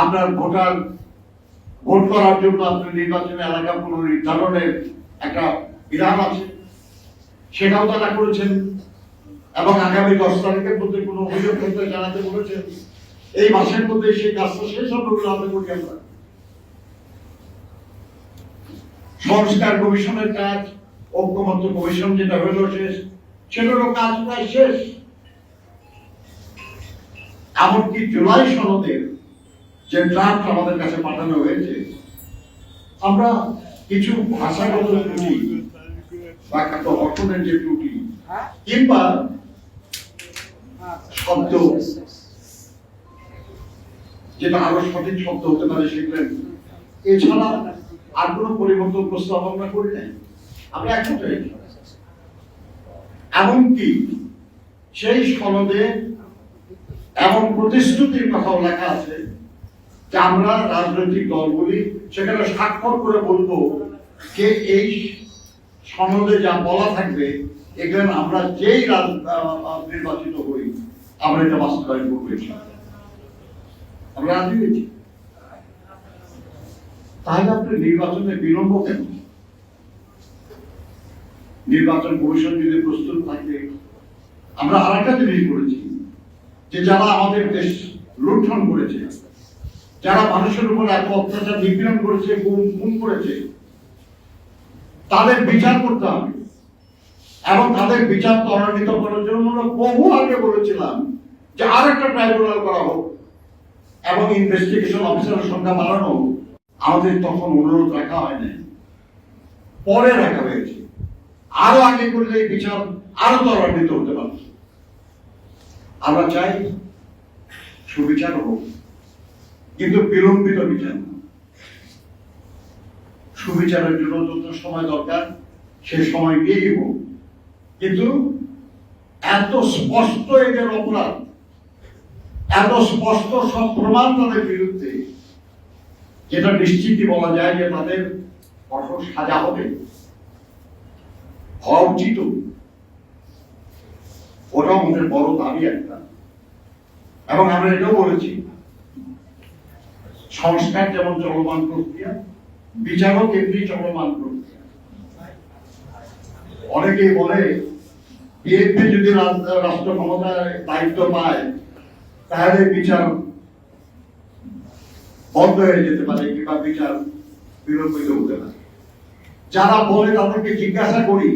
আপনার voter vote করার জন্য আপনার নির্বাচনী এলাকা পুনর্নির্ধারণের একটা বিধান আছে। সেটাও তারা করেছেন এবং আগামী দশ তারিখের মধ্যে কোনো অভিযোগ করতে জানাতে বলেছেন। এই মাসের মধ্যে সেই কাজটা শেষ হবে বলে আমরা করি আমরা। সংস্কার কমিশনের কাজ, ঐক্যমত্য কমিশন যেটা হলো শেষ, সেটারও কাজ প্রায় শেষ। এমনকি জুলাই সনদের যে ড্রাফট আমাদের কাছে পাঠানো হয়েছে, আমরা কিছু ভাষাগত ত্রুটি বা গঠনের যে ত্রুটি কিংবা শব্দ, যেটা আরও সঠিক শব্দ হতে পারে সেগুলো। এছাড়া আর কোনো পরিবর্তন প্রস্তাব আমরা করি নাই। আমরা একমত এমনকি সেই সনদে এমন প্রতিশ্রুতির কথাও লেখা আছে আমরা রাজনৈতিক দলগুলি, সেখানে স্বাক্ষর করে বলব যে এই সনদে যা বলা থাকবে, এখানে আমরা যেই নির্বাচিত হই, আমরা এটা বাস্তবায়ন করব আমরা রাজি হয়েছি? তাহলে আপনি নির্বাচনে বিলম্ব কেন? নির্বাচন কমিশন যদি প্রস্তুত থাকে, আমরা আর একটা জিনিস বলেছি, যে যারা আমাদের দেশ লুণ্ঠন করেছে যারা মানুষের উপর এত অত্যাচার নিপীড়ন করেছে, গুম করেছে, তাদের বিচার করতে হবে। এবং তাদের বিচার ত্বরান্বিত করার জন্য বহু আগে বলেছিলাম যে আর একটা ট্রাইব্যুনাল করা হোক এবং ইনভেস্টিগেশন অফিসারের সংখ্যা বাড়ানো আমাদের তখন অনুরোধ রাখা হয়নি। পরে রাখা হয়েছে। আরও আগে করলে এই বিচার আরও ত্বরান্বিত হতে পারত। আমরা চাই সুবিচার হোক। কিন্তু বিলম্বিত বিচার। সুবিচারের জন্য যত সময় দরকার, সে সময় দিয়েই হোক কিন্তু এত স্পষ্ট এদের অপরাধ, এত স্পষ্ট সব প্রমাণ তাদের বিরুদ্ধে, যেটা নিশ্চিতই বলা যায় যে তাদের কঠোর সাজা হবে। হওয়া উচিত। ওটা আমাদের বড় দাবি একটা। এবং আমরা এটাও বলেছি সংস্কার যেমন চলমান প্রক্রিয়া বিচারও তেমনি চলমান প্রক্রিয়া। অনেকেই বলে, বিএনপি যদি রাষ্ট্র ক্ষমতার দায়িত্ব পায়, তাহলে বিচার বন্ধ হয়ে যেতে পারে, কিংবা বিচার বিলম্বিত হতে পারে যারা বলে তাদেরকে জিজ্ঞাসা করি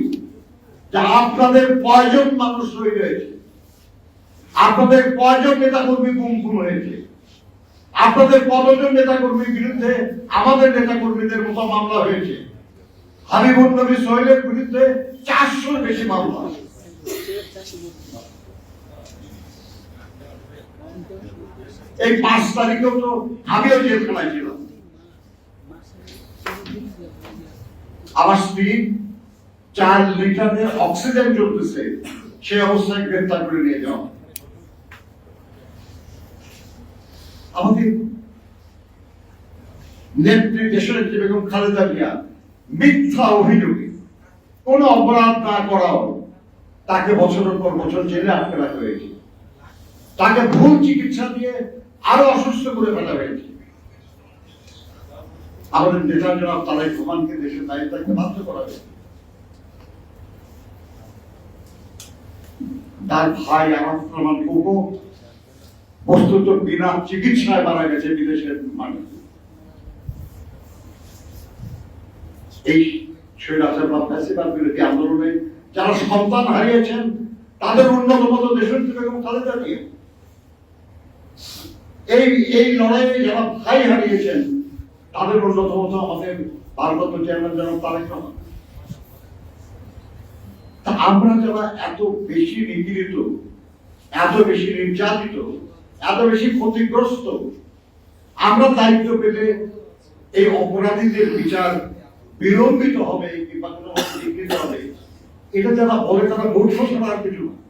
যে আপনাদের কয়জন মানুষ শহীদ হয়েছে আপনাদের কয়জন নেতা কর্মী গুম হয়েছে? আপনাদের কতজন নেতা কর্মীর বিরুদ্ধে আমাদের নেতা কর্মীদের মতো মামলা হয়েছে। হাবিবুল নবী সোহেলের বিরুদ্ধে চারশোর বেশি মামলা। এই পাঁচ তারিখেও তো আমিও জেলখানায় ছিলাম। আমার স্ত্রী চার লিটারে অক্সিজেন চলতেছে সে অবস্থায় গ্রেফতার করে নিয়ে যাওয়া। আমাদের নেত্রী বেগম খালেদা মিথ্যা অভিযোগে অপরাধ না করাও তাকে বছরের পর বছর জেলে আটকে রাখা হয়েছে। তাকে ভুল চিকিৎসা দিয়ে আরও অসুস্থ করে ফেলা হয়েছে। আমাদের নেতা জনাব তারাই প্রমাণকে দেশের দায়িত্ব থাকতে বাধ্য করা হয়েছে। তার ভাই আমার প্রমাণ বিনা চিকিৎসায় মারা গেছে বিদেশের মানুষ। এই বা ফ্যাসিবাদ বিরোধী আন্দোলনে যারা সন্তান হারিয়েছেন, তাদের জিয়া এই এই লড়াইয়ে যারা ভাই হারিয়েছেন, তাদের অন্যতম তো আমাদের ভারপ্রাপ্ত চেয়ারম্যান যেন তারেক রহমান। আমরা যারা এত বেশি নিপীড়িত এত বেশি নির্যাতিত এত বেশি ক্ষতিগ্রস্ত। আমরা দায়িত্ব পেলে এই অপরাধীদের বিচার বিলম্বিত হবে এটা যারা বলে তারা মূর্খ আর কিছু না।